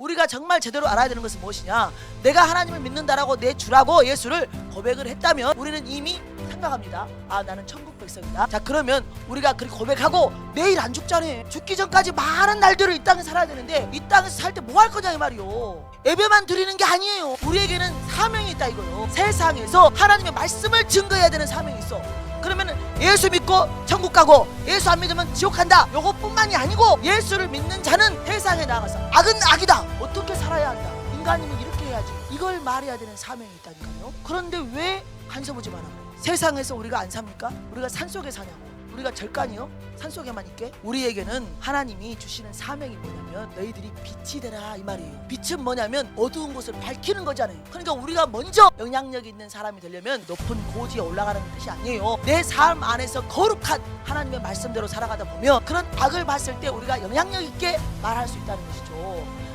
우리가 정말 제대로 알아야 되는 것은 무엇이냐? 내가 하나님을 믿는다라고 내 주라고 예수를 고백을 했다면 우리는 이미 생각합니다. 아 나는 천국 백성이다. 자 그러면 우리가 그렇게 고백하고 내일 안 죽잖아요. 죽기 전까지 많은 날들을 이 땅에 살아야 되는데 이 땅에서 살 때 뭐 할 거냐 이 말이요. 예배만 드리는 게 아니에요. 우리에게는 사명이 있다 이거요. 세상에서 하나님의 말씀을 증거해야 되는 사명이 있어. 예수 믿고 천국 가고 예수 안 믿으면 지옥 간다. 요것뿐만이 아니고 예수를 믿는 자는 세상에 나가서 악은 악이다. 어떻게 살아야 한다. 인간이면 이렇게 해야지. 이걸 말해야 되는 사명이 있다니까요. 그런데 왜 간섭 오지 마라. 세상에서 우리가 안 삽니까? 우리가 산 속에 사냐고. 우리가 절간이요? 산 속에만 있게? 우리에게는 하나님이 주시는 사명이 뭐냐면 너희들이 빛이 되라 이 말이에요. 빛은 뭐냐면 어두운 곳을 밝히는 거잖아요. 그러니까 우리가 먼저 영향력 있는 사람이 되려면 높은 고지에 올라가는 뜻이 아니에요. 내 삶 안에서 거룩한 하나님의 말씀대로 살아가다 보면 그런 악을 봤을 때 우리가 영향력 있게 말할 수 있다는 것이죠.